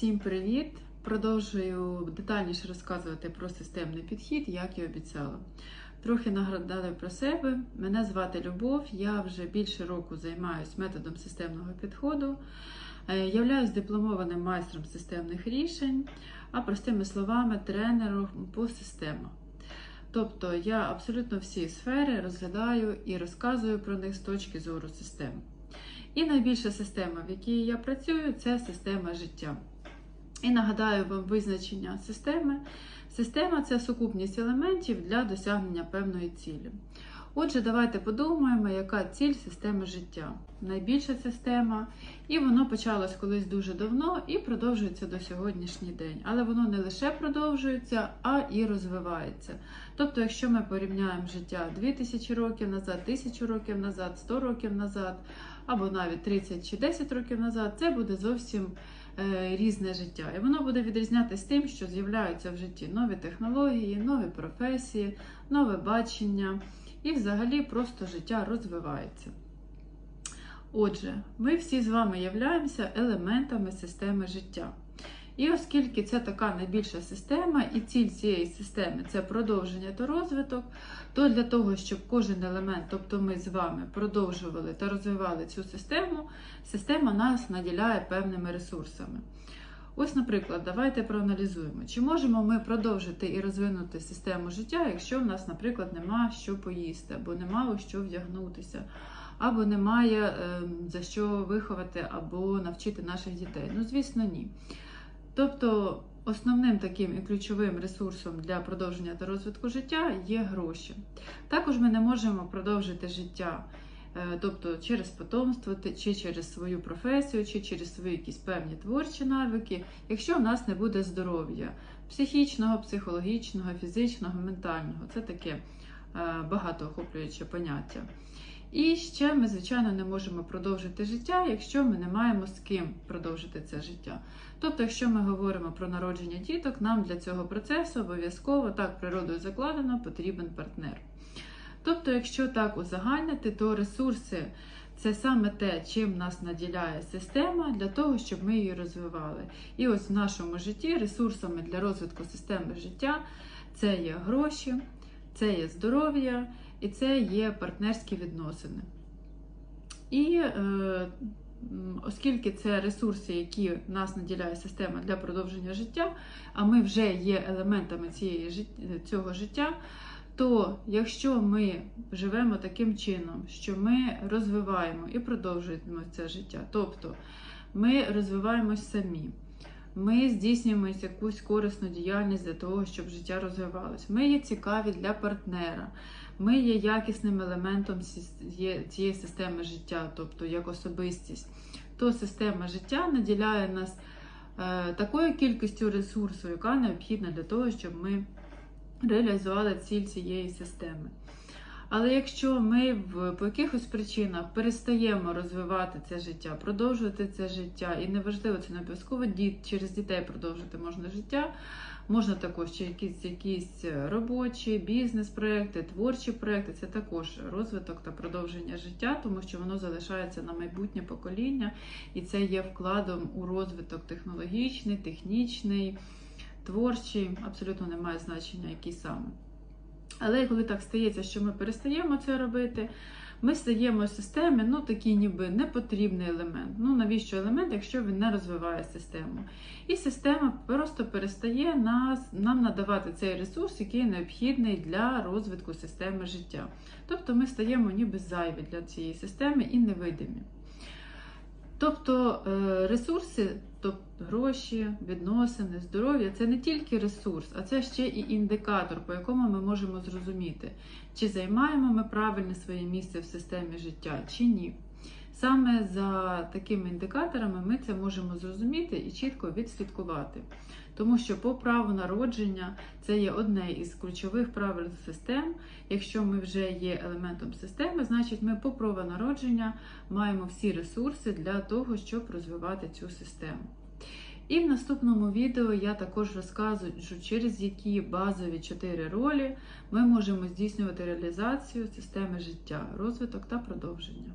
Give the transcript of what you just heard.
Всім привіт! Продовжую детальніше розказувати про системний підхід, як і обіцяла. Трохи нагадаю про себе. Мене звати Любов, я вже більше року займаюся методом системного підходу. Е, Являюсь дипломованим майстром системних рішень, а простими словами, тренером по системах. Тобто я абсолютно всі сфери розглядаю і розказую про них з точки зору системи. І найбільша система, в якій я працюю, це система життя. І нагадаю вам визначення системи. Система це сукупність елементів для досягнення певної цілі. Отже, давайте подумаємо, яка ціль системи життя. Найбільша система, і воно почалось колись дуже давно і продовжується до сьогоднішній день. Але воно не лише продовжується, а і розвивається. Тобто, якщо ми порівняємо життя 2000 років назад, 1000 років назад, 100 років назад, або навіть 30 чи 10 років назад, це буде зовсім різне життя. І воно буде відрізнятися тим, що з'являються в житті нові технології, нові професії, нове бачення, і взагалі просто життя розвивається. Отже, ми всі з вами являємося елементами системи життя. І оскільки це така найбільша система, і ціль цієї системи це продовження та розвиток, то для того, щоб кожен елемент, тобто ми з вами, продовжували та розвивали цю систему, система нас наділяє певними ресурсами. Ось, наприклад, давайте проаналізуємо, чи можемо ми продовжити і розвинути систему життя, якщо в нас, наприклад, нема що поїсти, або нема у що вдягнутися, або немає е, за що виховати або навчити наших дітей. Ну, звісно, ні. Тобто основним таким і ключовим ресурсом для продовження та розвитку життя є гроші. Також ми не можемо продовжити життя, е, тобто через потомство, чи через свою професію, чи через свої якісь певні творчі навики, якщо в нас не буде здоров'я психічного, психологічного, фізичного, ментального. Це таке е, багатоохоплююче поняття. І ще ми, звичайно, не можемо продовжити життя, якщо ми не маємо з ким продовжити це життя. Тобто, якщо ми говоримо про народження діток, нам для цього процесу обов'язково так природою закладено потрібен партнер. Тобто, якщо так узагальнити, то ресурси це саме те, чим нас наділяє система для того, щоб ми її розвивали. І ось в нашому житті ресурсами для розвитку системи життя це є гроші, це є здоров'я і це є партнерські відносини. І е, оскільки це ресурси, які нас наділяє система для продовження життя, а ми вже є елементами цієї, цього життя, то якщо ми живемо таким чином, що ми розвиваємо і продовжуємо це життя, тобто ми розвиваємось самі. Ми здійснюємо якусь корисну діяльність для того, щоб життя розвивалось. Ми є цікаві для партнера, ми є якісним елементом цієї системи життя, тобто як особистість. То система життя наділяє нас е, такою кількістю ресурсу, яка необхідна для того, щоб ми реалізували ціль цієї системи. Але якщо ми в, по якихось причинах перестаємо розвивати це життя, продовжувати це життя, і неважливо, це не обов'язково діт, через дітей продовжити можна життя, можна також чи якісь якісь робочі, бізнес-проекти, творчі проекти це також розвиток та продовження життя, тому що воно залишається на майбутнє покоління, і це є вкладом у розвиток технологічний, технічний, творчий, абсолютно немає значення, який саме. Але коли так стається, що ми перестаємо це робити, ми стаємо системи, ну такий ніби непотрібний елемент. Ну навіщо елемент, якщо він не розвиває систему? І система просто перестає нас, нам надавати цей ресурс, який необхідний для розвитку системи життя. Тобто ми стаємо ніби зайві для цієї системи і невидимі. Тобто е, ресурси, тобто гроші, відносини, здоров'я це не тільки ресурс, а це ще і індикатор, по якому ми можемо зрозуміти, чи займаємо ми правильне своє місце в системі життя, чи ні. Саме за такими індикаторами ми це можемо зрозуміти і чітко відслідкувати. Тому що по праву народження це є одне із ключових правил систем. Якщо ми вже є елементом системи, значить ми по праву народження маємо всі ресурси для того, щоб розвивати цю систему. І в наступному відео я також розказую, через які базові чотири ролі ми можемо здійснювати реалізацію системи життя, розвиток та продовження.